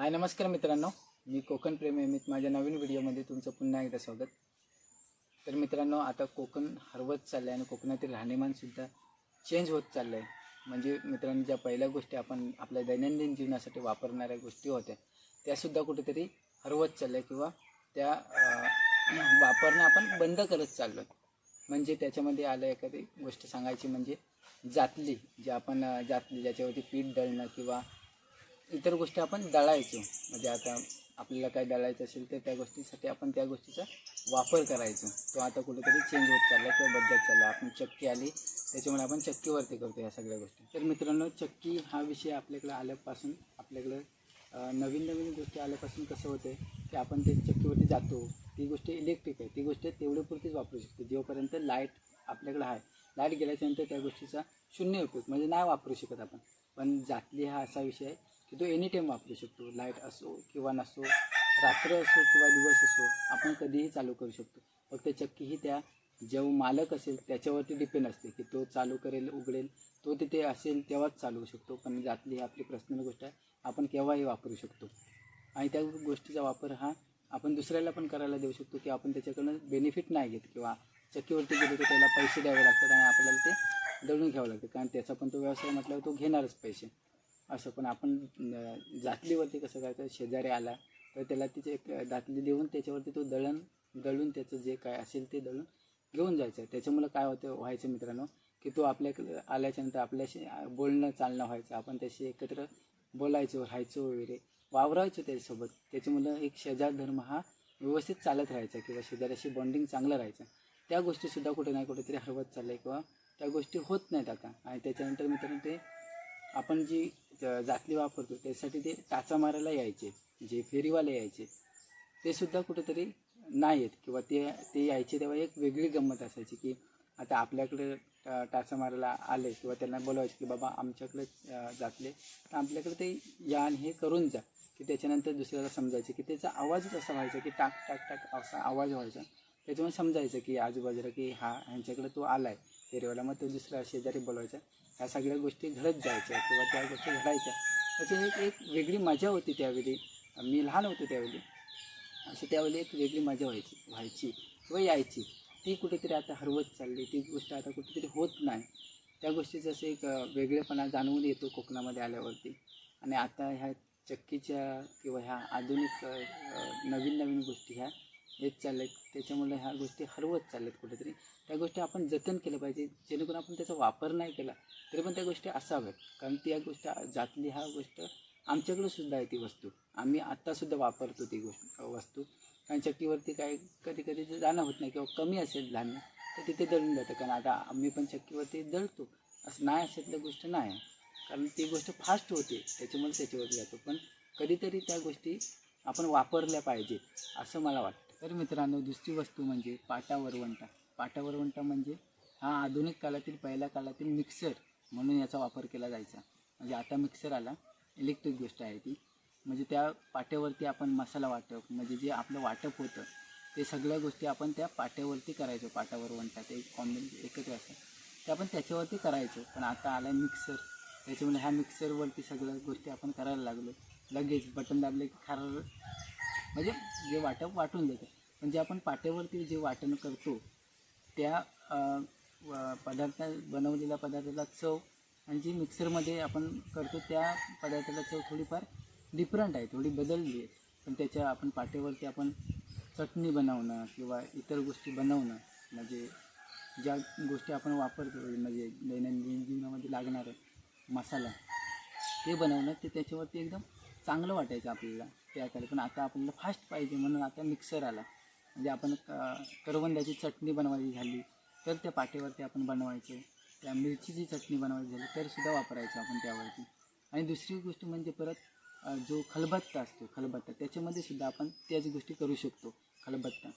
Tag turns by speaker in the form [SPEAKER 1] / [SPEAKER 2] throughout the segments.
[SPEAKER 1] हाय नमस्कार मित्रांनो. मी कोकण प्रेमी अमित माझ्या नवीन व्हिडिओमध्ये तुमचं पुन्हा एकदा स्वागत. तर मित्रांनो आता कोकण हरवत चाललं आहे आणि कोकणातील राहणीमानसुद्धा चेंज होत चाललं आहे म्हणजे मित्रांनो ज्या पहिल्या गोष्टी आपण आपल्या दैनंदिन जीवनासाठी वापरणाऱ्या गोष्टी होत्या त्यासुद्धा कुठेतरी हरवत चालल्या किंवा त्या वापरणं आपण बंद करत चाललो आहे म्हणजे त्याच्यामध्ये आलं एखादी गोष्ट सांगायची म्हणजे जातली जे आपण जातली ज्याच्यावरती पीठ दळणं किंवा इतर गोष्टी आपण दळायचो. म्हणजे आता आपल्याला काय दळायचं असेल तर त्या गोष्टीसाठी आपण त्या गोष्टीचा वापर करायचो. तो आता कुठेतरी चेंज होत चालला किंवा बदलत चालला आपण चक्की आली त्याच्यामुळे आपण चक्कीवरती करतो या सगळ्या गोष्टी. तर मित्रांनो चक्की हा विषय आपल्याकडे आल्यापासून आपल्याकडं नवीन नवीन गोष्टी आल्यापासून कसं होतं की आपण ते चक्कीवरती जातो. ती गोष्ट इलेक्ट्रिक आहे. ती गोष्ट तेवढ्यापुरतीच वापरू शकतो. जोपर्यंत लाइट आपल्याकडे आहे. लाइट गेल्याच्यानंतर त्या गोष्टीचा शून्य उपयोग. म्हणजे नाही वापरू शकत आपण. पण जातली हा असा विषय आहे की तो एनी टाईम वापरू शकतो. लाइट असो किंवा नसो रात्र असो किंवा दिवस असो आपण कधीही चालू करू शकतो. फक्त चक्की ही त्या जेव्हा मालक असेल त्याच्यावरती डिपेंड असते की तो चालू करेल उघडेल. तो तिथे असेल तेव्हाच चालवू शकतो. पण जातली ही आपली पर्सनल गोष्ट आहे. आपण केव्हाही वापरू शकतो. आणि त्या गोष्टीचा वापर हा आपण दुसऱ्याला पण करायला देऊ शकतो की आपण त्याच्याकडनं बेनिफिट नाही घेत किंवा चक्कीवरती गेलो तर त्याला पैसे द्यावे लागतात आणि आपल्याला ते दळून घ्यावं लागतं. कारण त्याचा पण तो व्यवसाय म्हटल्यावर तो घेणारच पैसे. असं पण आपण जातलीवरती कसं करायचं शेजारी आला तर त्याला तिचे एक दातली देऊन त्याच्यावरती तो दळण दळून त्याचं जे काय असेल ते दळून घेऊन जायचं. त्याच्यामुळं काय होतं व्हायचं मित्रांनो की तो आपल्याकडे आल्याच्यानंतर आपल्याशी बोलणं चालणं व्हायचं. आपण त्याशी एकत्र बोलायचो राहायचो वगैरे वावरायचो त्याच्यासोबत. त्याच्यामुळं एक शेजार धर्म हा व्यवस्थित चालत राहायचा किंवा शेजाऱ्याशी बॉन्डिंग चांगलं राहायचं. त्या गोष्टीसुद्धा कुठे ना कुठेतरी हरवत आहे किंवा त्या गोष्टी होत नाहीत आता. आणि त्याच्यानंतर मित्रांनो ते आपण जी जातली वापरतो. त्यासाठी ते टाचा मारायला यायचे. जे फेरीवाले यायचे. ते सुद्धा कुठेतरी नाही आहेत किंवा ते ते यायचे तेव्हा एक वेगळी गंमत असायची की आता आपल्याकडे टाचा मारायला आले किंवा त्यांना बोलवायचे की बाबा आमच्याकडे जातले. तर आपल्याकडे ते या आणि हे करून जा. की त्याच्यानंतर दुसऱ्याला समजायचं की त्याचा आवाजच असा व्हायचा की टाक टाक टाक असा आवाज व्हायचा. त्याच्यामुळे समजायचं की आजूबाजूला की हा ह्यांच्याकडे तो आला आहे फेरीवाला मग तो दुसरा शेजारी बोलवायचा. ह्या सगळ्या गोष्टी घडत जायच्या किंवा त्या गोष्टी घडायच्या. त्याची एक एक वेगळी मजा होती त्यावेळी. मी लहान होतो त्यावेळी. असं त्यावेळी एक वेगळी मजा व्हायची व्हायची किंवा यायची. ती कुठेतरी आता हरवत चालली ती गोष्ट आता कुठेतरी होत नाही. त्या गोष्टी जसं एक वेगळेपणा जाणवून येतो कोकणामध्ये आल्यावरती. आणि आता ह्या चक्कीच्या किंवा ह्या आधुनिक नवीन नवीन गोष्टी ह्या येत चालल्या आहेत त्याच्यामुळे ह्या गोष्टी हरवत चालल्यात कुठेतरी. त्या गोष्टी आपण जतन केलं पाहिजे. जेणेकरून आपण त्याचा वापर नाही केला तरी पण त्या गोष्टी असाव्यात. कारण ती या गोष्ट जातली हा गोष्ट आमच्याकडे सुद्धा आहे ती वस्तू. आम्ही आत्तासुद्धा वापरतो ती गोष्ट वस्तू. कारण चक्कीवरती काय कधी कधी जर जाणं होत नाही किंवा कमी असेल धान्य तर तिथे दळून जातं. कारण आता आम्ही पण चक्कीवरती दळतो. असं नाही असेल गोष्ट नाही. कारण ती गोष्ट फास्ट होते. त्याच्यामुळे त्याच्यावरती जातो. पण कधीतरी त्या गोष्टी आपण वापरल्या पाहिजेत असं मला वाटतं. तर मित्रांनो दुसरी वस्तू म्हणजे पाटा वरवंटा पाटावरवंटा म्हणजे हा आधुनिक काळातील पहिल्या काळातील मिक्सर म्हणून याचा वापर केला जायचा. म्हणजे आता मिक्सर आला इलेक्ट्रिक गोष्ट आहे ती. म्हणजे त्या पाट्यावरती आपण मसाला वाटप म्हणजे जे आपलं वाटप होतं ते सगळ्या गोष्टी आपण त्या पाट्यावरती करायचो पाटावर वंटा ते कॉम्बिन एकत्र असं. ते आपण त्याच्यावरती करायचो पण आता आला मिक्सर त्याच्यामुळे ह्या मिक्सरवरती सगळ्या गोष्टी आपण करायला लागलो. लगेच बटन दाबले की खार म्हणजे जे वाटप वाटून जातं पण जे आपण पाट्यावरती जे वाटण करतो त्या पदार्थ बनवलेल्या पदार्थाला चव आणि जी मिक्सरमध्ये आपण करतो त्या पदार्थाला चव थोडीफार डिफरंट आहे थोडी बदलली आहे. पण त्याच्या आपण पाटेवरती आपण चटणी बनवणं किंवा इतर गोष्टी बनवणं म्हणजे ज्या गोष्टी आपण वापरतो म्हणजे दैनंदिन जीवनामध्ये लागणारं मसाला ते बनवणं ते त्याच्यावरती एकदम चांगलं वाटायचं आपल्याला. त्याकडे पण आता आपल्याला फास्ट पाहिजे म्हणून आता मिक्सर आला. म्हणजे आपण करवंद्याची करवंदाची चटणी बनवायची झाली तर त्या पाटेवरती आपण बनवायचे. त्या मिरचीची चटणी बनवायची झाली तर सुद्धा वापरायचं आपण त्यावरती. आणि दुसरी गोष्ट म्हणजे परत जो खलबत्ता असतो खलबत्ता त्याच्यामध्ये सुद्धा आपण त्याच गोष्टी करू शकतो खलबत्ता.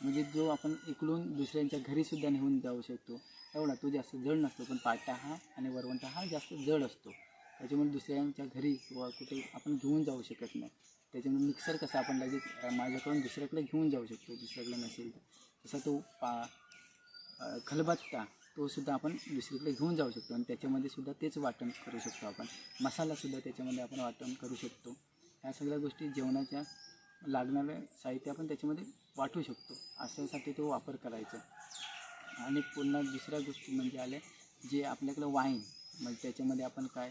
[SPEAKER 1] म्हणजे जो आपण इकडून दुसऱ्यांच्या घरीसुद्धा नेऊन जाऊ शकतो एवढा तो जास्त जड नसतो पण पाटा हा आणि वरवंटा हा जास्त जड असतो. त्याच्यामुळे दुसऱ्यांच्या घरी किंवा कुठे आपण घेऊन जाऊ शकत नाही. त्याच्यामुळे मिक्सर कसा आपण लगेच माझ्याकडून दुसऱ्याकडे घेऊन जाऊ शकतो दुसऱ्याकडे नसेल तर. तसा तो पा खलबत्ता तो सुद्धा आपण दुसरीकडे घेऊन जाऊ शकतो. आणि त्याच्यामध्ये सुद्धा तेच वाटण करू शकतो आपण. मसालासुद्धा त्याच्यामध्ये आपण वाटण करू शकतो. ह्या सगळ्या गोष्टी जेवणाच्या लागणाऱ्या साहित्य आपण त्याच्यामध्ये वाटू शकतो. अशासाठी तो वापर करायचा. आणि पुन्हा दुसऱ्या गोष्टी म्हणजे आल्या जे आपल्याकडं वाईन म्हणजे त्याच्यामध्ये आपण काय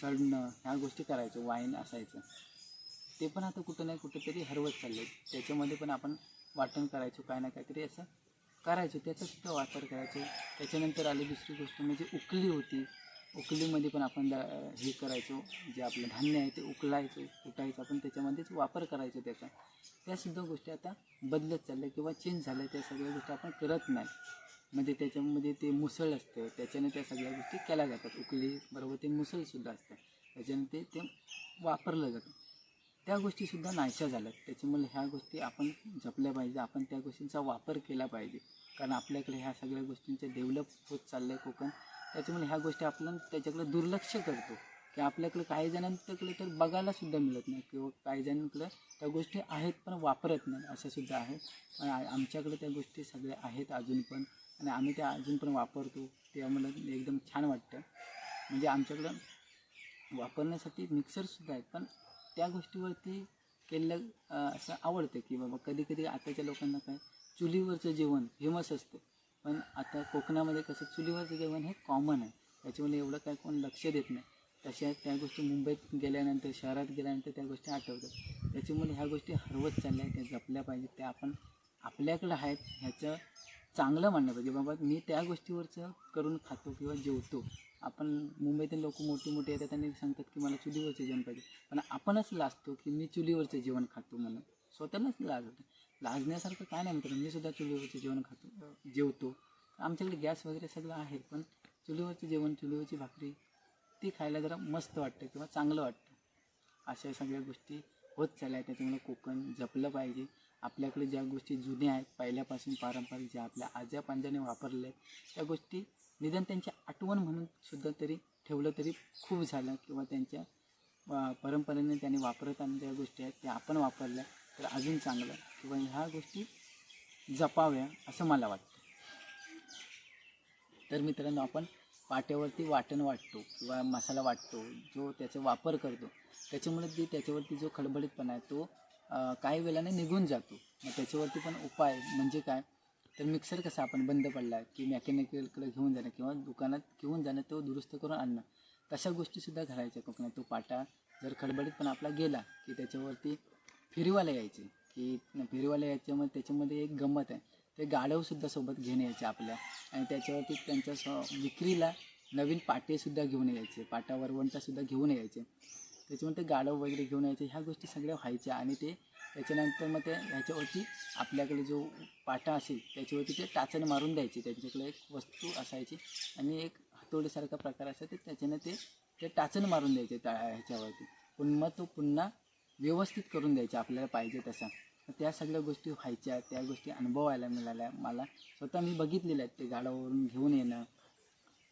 [SPEAKER 1] सडणं ह्या गोष्टी करायचो वाईन असायचं. ते पण आता कुठं नाही कुठंतरी हरवत चाललं त्याच्यामध्ये पण आपण वाटण करायचो काय ना काहीतरी असं करायचो. त्याचा सुद्धा वापर करायचो. त्याच्यानंतर आली दुसरी गोष्ट म्हणजे उकली होती. उकलीमध्ये पण आपण दा- हे करायचो जे आपलं धान्य आहे ते उकलायचो कुटायचं आपण त्याच्यामध्येच वापर करायचो त्याचा. त्यासुद्धा गोष्टी आता बदलत चालल्या किंवा चेंज झाल्या. त्या सगळ्या गोष्टी आपण करत नाही. म्हणजे त्याच्यामध्ये ते मुसळ असतं. त्याच्याने त्या सगळ्या गोष्टी केल्या जातात. उकली बरोबर ते मुसळसुद्धा असतं. त्याच्याने ते ते वापरलं जातं. त्या गोष्टीसुद्धा नाहीशा झाल्यात. त्याच्यामुळे ह्या गोष्टी आपण जपल्या पाहिजे. आपण त्या गोष्टींचा वापर केला पाहिजे. कारण आपल्याकडे ह्या सगळ्या गोष्टींचे डेव्हलप होत चाललं आहे कोकण. त्याच्यामुळे ह्या गोष्टी आपण त्याच्याकडे दुर्लक्ष करतो. की आपल्याकडे काही जणांकडे तर बघायलासुद्धा मिळत नाही. किंवा काही जणांकडे त्या गोष्टी आहेत पण वापरत नाही. असं सुद्धा आहेत. पण आमच्याकडे त्या गोष्टी सगळ्या आहेत अजून पण. आणि आम्ही त्या अजून पण वापरतो. ते आम्हाला एकदम छान वाटतं. म्हणजे आमच्याकडं वापरण्यासाठी मिक्सरसुद्धा आहेत. पण त्या गोष्टीवरती केलेलं असं आवडतं की बाबा कधी कधी आताच्या लोकांना काय चुलीवरचं जेवण फेमस असतं. पण आता कोकणामध्ये कसं चुलीवरचं जेवण हे कॉमन आहे. त्याच्यामुळे एवढं काय कोण लक्ष देत नाही. तशा त्या गोष्टी मुंबईत गेल्यानंतर शहरात गेल्यानंतर त्या गोष्टी आठवतात. त्याच्यामुळे ह्या गोष्टी हरवत चालल्या आहेत त्या जपल्या पाहिजेत त्या आपण आपल्याकडं आहेत ह्याचं चांगलं मानलं पाहिजे. बाबा मी त्या गोष्टीवरचं करून खातो किंवा जेवतो. आपण मुंबईतील लोक मोठी मोठी येतात आणि सांगतात की मला चुलीवरचं जेवण पाहिजे. पण आपणच लाजतो की मी चुलीवरचं जेवण खातो म्हणून. स्वतःलाच लाज होतं. लाजण्यासारखं काय नाही मित्रांनो. मी सुद्धा चुलीवरचं जेवण खातो जेवतो. आमच्याकडे गॅस वगैरे सगळं आहे पण चुलीवरचं जेवण चुलीवरची भाकरी ती खायला जरा मस्त वाटतं किंवा चांगलं वाटतं. अशा सगळ्या गोष्टी होत चालल्या आहेत. त्याच्यामुळे कोकण जपलं पाहिजे. आपल्याकडे ज्या गोष्टी जुन्या आहेत पहिल्यापासून पारंपरिक ज्या आपल्या आज्या पंजाने वापरल्या आहेत त्या गोष्टी निदान त्यांची आठवण म्हणून सुद्धा तरी ठेवलं तरी खूप झालं किंवा त्यांच्या परंपरेने त्यांनी वापरत ज्या गोष्टी आहेत त्या आपण वापरल्या तर अजून चांगलं. किंवा ह्या गोष्टी जपाव्या असं मला वाटतं. तर मित्रांनो आपण पाट्यावरती वाटण वाटतो किंवा मसाला वाटतो जो त्याचा वापर करतो. त्याच्यामुळे ती त्याच्यावरती जो खडबडीतपणा आहे तो काही वेळाने निघून जातो. मग त्याच्यावरती पण उपाय म्हणजे काय? तर मिक्सर कसा आपण बंद पडला की मेकॅनिकलकडे घेऊन जाणं किंवा दुकानात घेऊन जाणं तो दुरुस्त करून आणणं. तशा गोष्टीसुद्धा घालायच्या कोकणात. तो पाटा जर खडबडीतपणा आपला गेला की त्याच्यावरती फिरवायला यायचे. की फिरवायला यायच्यामध्ये त्याच्यामध्ये एक गंमत आहे. ते गाढवसुद्धा सोबत घेऊन यायचे आपल्या. आणि त्याच्यावरती त्यांच्या स विक्रीला नवीन पाटेसुद्धा घेऊन यायचे. पाटा वरवंटासुद्धा घेऊन यायचे. त्याच्यामुळे ते गाढव वगैरे घेऊन यायचे ह्या गोष्टी सगळ्या व्हायच्या आणि ते त्याच्यानंतर मग ते ह्याच्यावरती आपल्याकडे जो पाटा असेल त्याच्यावरती ते टाचण मारून द्यायचे. त्यांच्याकडे एक वस्तू असायची आणि एक हातोडीसारखा प्रकार असायचा. ते त्याच्यानं ते ते टाचण मारून द्यायचे त्या ह्याच्यावरती. पुन्हा तो पुन्हा व्यवस्थित करून द्यायचा आपल्याला पाहिजे तसा. त्या सगळ्या गोष्टी व्हायच्या त्या गोष्टी अनुभवायला मिळाल्या. मला स्वतः मी बघितलेल्या आहेत ते गाडावरून घेऊन येणं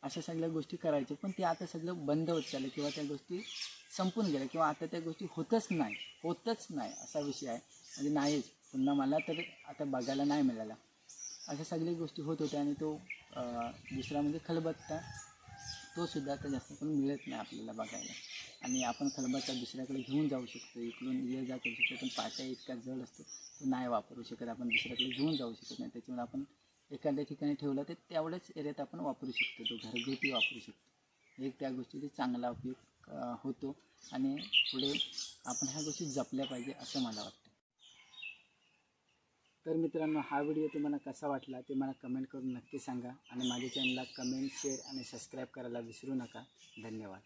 [SPEAKER 1] अशा सगळ्या गोष्टी करायच्या पण ते आता सगळं बंद होत चाललं किंवा त्या गोष्टी संपून गेल्या किंवा आता त्या गोष्टी होतच नाही होतच नाही असा विषय आहे. म्हणजे नाहीच. पुन्हा मला तर आता बघायला नाही मिळाला. अशा सगळ्या गोष्टी होत होत्या आणि तो दुसरा म्हणजे खलबत्ता तो सुद्धा आता जास्त करून मिळत नाही आपल्याला बघायला. आणि आपण खलबत्ता दुसऱ्याकडे घेऊन जाऊ शकतो. इकडून ये जा करू शकतो. पण पाट्या इतका जड असतो तो नाही वापरू शकत. आपण दुसऱ्याकडे घेऊन जाऊ शकत नाही. त्याच्यामुळे आपण एखाद्या ठिकाणी ठेवला तर तेवढ्याच एरियात आपण वापरू शकतो तो घरगुती वापरू शकतो. एक त्या गोष्टीचा चांगला उपयोग होतो आणि पुढे आपण ह्या गोष्टी जपल्या पाहिजे असं मला वाटतं. तर मित्रांनो हा व्हिडिओ तुम्हाला कसा वाटला ते मला कमेंट करून नक्की सांगा आणि माझ्या चॅनलला कमेंट शेअर आणि सबस्क्राईब करायला विसरू नका. धन्यवाद.